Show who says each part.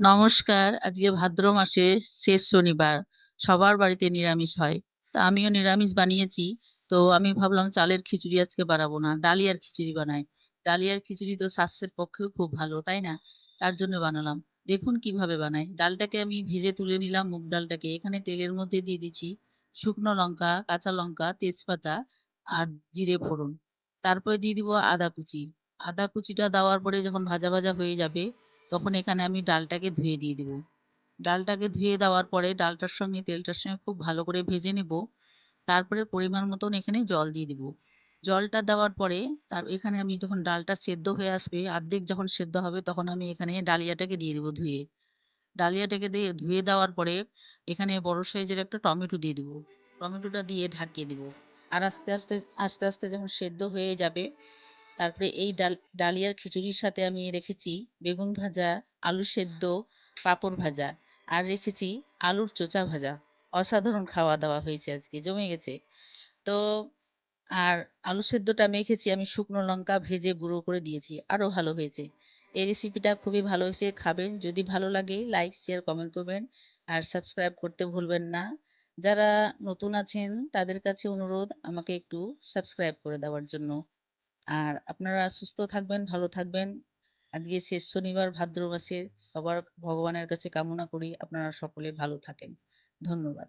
Speaker 1: নমস্কার। আজকে ভাদ্র মাসে শেষ শনিবার। সবার বাড়িতে নিরামিষ হয়। তা আমিও নিরামিষ বানিয়েছি। তো আমি ভাবলাম চালের খিচুড়ি আজকে বানাবো না। ডালিয়ার খিচুড়ি বানাই। ডালিয়ার খিচুড়ি তো স্বাস্থ্যের পক্ষেও খুব ভালো, তাই না? তার জন্য বানালাম। দেখুন কীভাবে বানাই। ডালটাকে আমি ভেজে তুলে নিলাম মুগ ডালটাকে। এখানে তেলের মধ্যে দিয়ে দিচ্ছি শুকনো লঙ্কা, কাঁচা লঙ্কা, তেজপাতা আর জিরে ফোড়ন। তারপরে দিয়ে দিব আদা কুচি। আদা কুচিটা দেওয়ার পরে যখন ভাজা, ভাজা হয়ে যাবে তখন এখানে আমি ডালটাকে ধুয়ে দিয়ে দিব। ডালটাকে ধুয়ে দেওয়ার পরে ডালটার সঙ্গে তেলটার সঙ্গে খুব ভালো করে ভেজে নেব। তারপরে পরিমাণ মতন এখানে জল দিয়ে দিব। জলটা দেওয়ার পরে তার এখানে আমি যখন ডালটা সেদ্ধ হয়ে আসবে, অর্ধেক যখন সেদ্ধ হবে তখন আমি এখানে ডালিয়াটাকে দিয়ে দিব ধুয়ে। ডালিয়াটাকে দিয়ে ধুয়ে দেওয়ার পরে এখানে বড় সাইজের একটা টমেটো দিয়ে দিব। টমেটোটা দিয়ে ঢাকিয়ে দিব। আর আস্তে, আস্তে, আস্তে, আস্তে যখন সেদ্ধ হয়ে যাবে তারপরে এই ডাল ডালিয়ার খিচুড়ির সাথে আমি রেখেছি বেগুন ভাজা, আলু সেদ্ধ, পাঁপড় ভাজা আর রেখেছি আলুর চোচা ভাজা। অসাধারণ খাওয়া-দাওয়া হয়েছে আজকে, জমে গেছে। তো আর আলু সেদ্ধটা মেখেছি আমি শুকনো লঙ্কা ভেজে গুঁড়ো করে দিয়েছি। আরও ভালো হয়েছে। এই রেসিপিটা খুবই ভালো হয়েছে, খাবেন। যদি ভালো লাগে লাইক, শেয়ার, কমেন্ট করবেন আর সাবস্ক্রাইব করতে ভুলবেন না। যারা নতুন আছেন তাদের কাছে অনুরোধ আমাকে একটু সাবস্ক্রাইব করে দেওয়ার জন্য। আর আপনারা সুস্থ থাকবেন, ভালো থাকবেন। আজকে শেষ শনিবার ভাদ্র মাসে সবার ভগবানের কাছে কামনা করি আপনারা সকলে ভালো থাকেন। ধন্যবাদ।